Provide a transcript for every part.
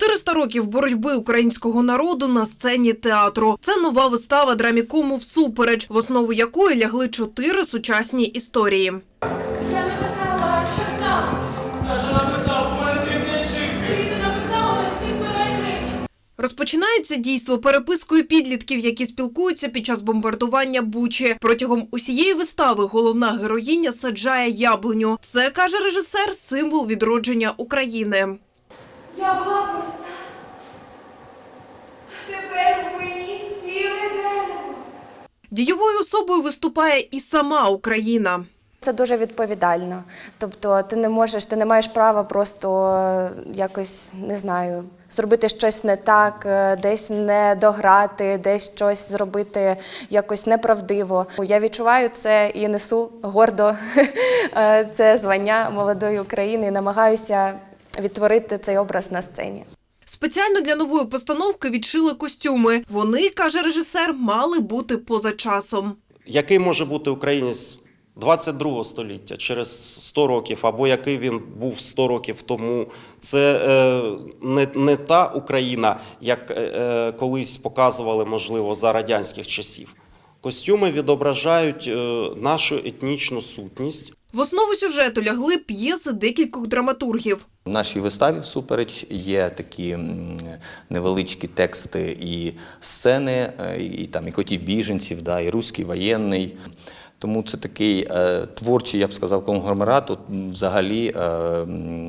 400 років боротьби українського народу на сцені театру. Це нова вистава драмікому всупереч, в основу якої лягли чотири сучасні історії. Я написала, що сталося. Саша написав, у мене тремтять шибки. Ліза написала, не збирай речі. Розпочинається дійство перепискою підлітків, які спілкуються під час бомбардування Бучі. Протягом усієї вистави головна героїня саджає яблуню. Це каже режисер, символ відродження України. Я була проста. Тепер в мені ціле дерево. Дієвою особою виступає і сама Україна. Це дуже відповідально. Тобто, ти не можеш, ти не маєш права просто е, якось не знаю, зробити щось не так, е, десь не дограти, десь щось зробити якось неправдиво. Я відчуваю це і несу гордо е, це звання молодої України і намагаюся відтворити цей образ на сцені. Спеціально для нової постановки відшили костюми. Вони, каже режисер, мали бути поза часом. Який може бути українець 22 століття через 100 років, або який він був 100 років тому? Це е, не, не та Україна, як е, е, колись показували, можливо, за радянських часів. Костюми відображають е, нашу етнічну сутність. В основу сюжету лягли п'єси декількох драматургів. В нашій виставі всупереч є такі невеличкі тексти і сцени, е, і там і котів біженців, да, і руський воєнний. Тому це такий е, творчий, я б сказав, конгломерат от, взагалі е,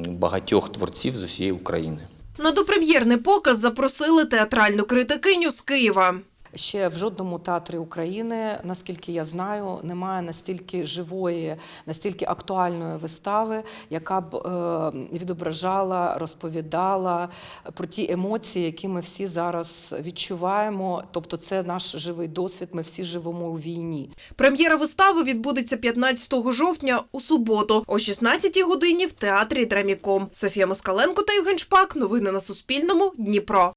багатьох творців з усієї України. На допрем'єрний показ запросили театральну критикиню з Києва. Ще в жодному театрі України, наскільки я знаю, немає настільки живої, настільки актуальної вистави, яка б е, відображала, розповідала про ті емоції, які ми всі зараз відчуваємо. Тобто, це наш живий досвід. Ми всі живемо у війні. Прем'єра вистави відбудеться 15 жовтня у суботу о 16 годині в театрі Драміком. Софія Москаленко та Євген Шпак. Новини на Суспільному. Дніпро.